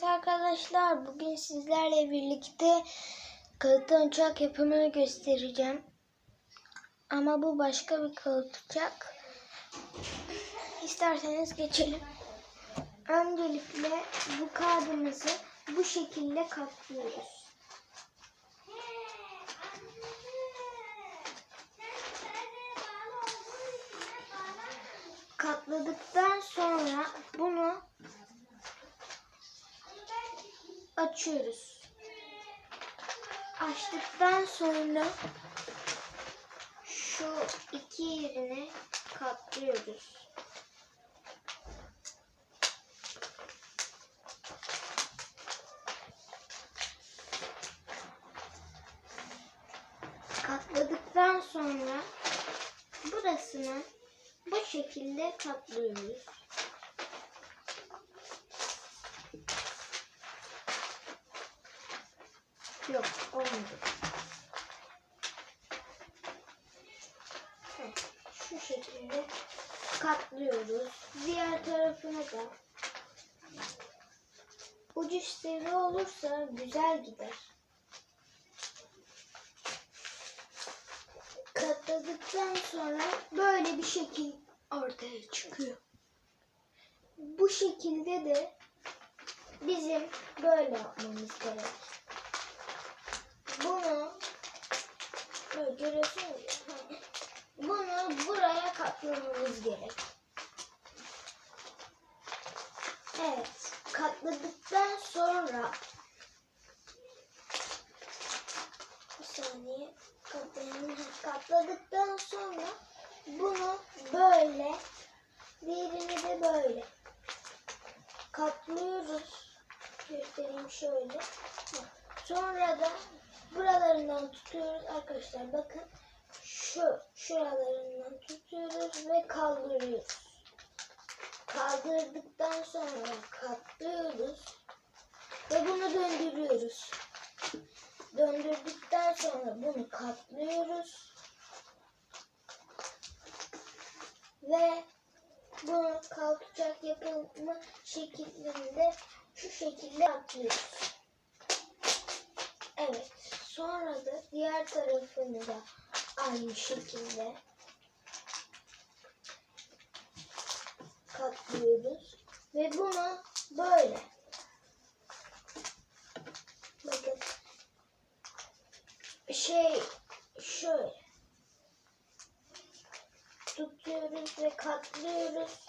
geldiniz arkadaşlar. Bugün sizlerle birlikte kalıptan uçak yapımını göstereceğim. Ama bu başka bir kalıp uçak. İsterseniz geçelim. Öncelikle bu kağıdımızı bu şekilde katlıyoruz. Katladıktan sonra bunu açıyoruz. Açtıktan sonra şu iki yerini katlıyoruz. Katladıktan sonra burasını bu şekilde katlıyoruz. Heh, Şu şekilde katlıyoruz. Diğer tarafına da ucu sivri olursa güzel gider. Katladıktan sonra böyle bir şekil ortaya çıkıyor. Bu şekilde de bizim böyle yapmamız gerek. Bunu böyle görüyorsunuz ya. Bunu buraya katlamamız gerek. Evet. Katladıktan sonra bir saniye katlayalım. Katladıktan sonra bunu böyle diğerini de böyle katlıyoruz. Göstereyim şöyle. Sonra da buralarından tutuyoruz arkadaşlar. Bakın şu şuralarından tutuyoruz ve kaldırıyoruz. Kaldırdıktan sonra katlıyoruz ve bunu döndürüyoruz. Döndürdükten sonra bunu katlıyoruz ve bunu kalkacak yapılma şeklinde şu şekilde katlıyoruz. Evet. Sonra da diğer tarafını da aynı şekilde katlıyoruz. Ve bunu böyle. Bakın. Şey şöyle. Tutuyoruz ve katlıyoruz.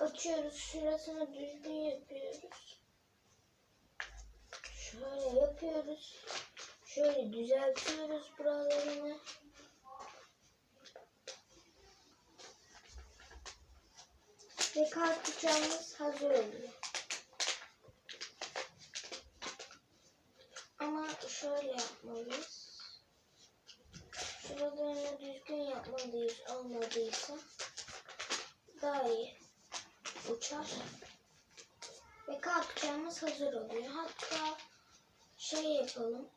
Açıyoruz. Şurasını düzgün yapıyoruz. Şöyle yapıyoruz. Şöyle düzeltiyoruz buralarını. Ve kart uçağımız hazır oluyor. Ama şöyle yapmalıyız. Şuralarını düzgün yapmalıyız olmadıysa daha iyi uçar. Ve kart uçağımız hazır oluyor. Hatta şey yapalım.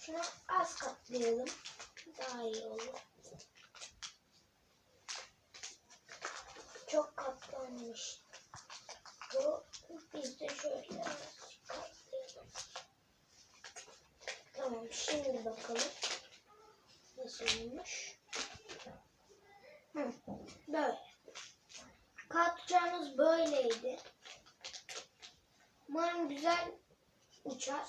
Şunu az katlayalım. Daha iyi olur. Çok katlanmış. Bu biz de şöyle katlayalım. Tamam şimdi bakalım. Nasıl olmuş? Hı, böyle. Katacağımız böyleydi. Umarım güzel uçar.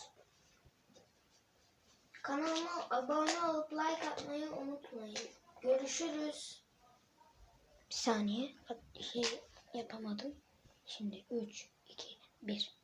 Kanalıma abone olup like atmayı unutmayın. Görüşürüz. Bir saniye. Şey yapamadım. Şimdi 3, 2, 1.